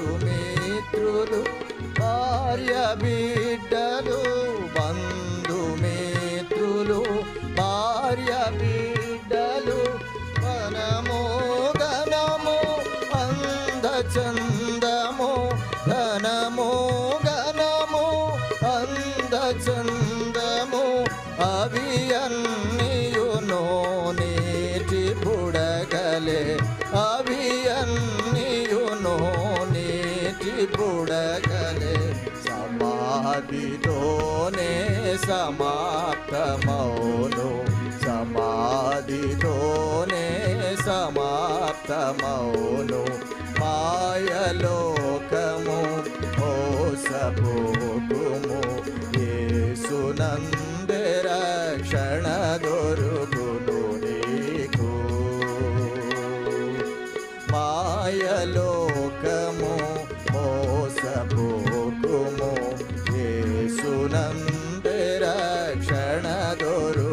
బంధుమిత్రులు భార్య బిడ్డలు బంధుమిత్రులు భార్య బిడ్డలు వనము గనము అందచందము ఘనము గనము అందచందము అవి అన్నియునో నేటి బుడగలే అవి అన్నియునో బుడగలే సమాధితోనే సమాప్తమౌను సమాధితోనే సమాప్తమౌను మాయలోకము మోసపోకుము. యేసునందే రక్షణ దొరుకును నీకు. మాయలోకము शरणं रक्षणदोरु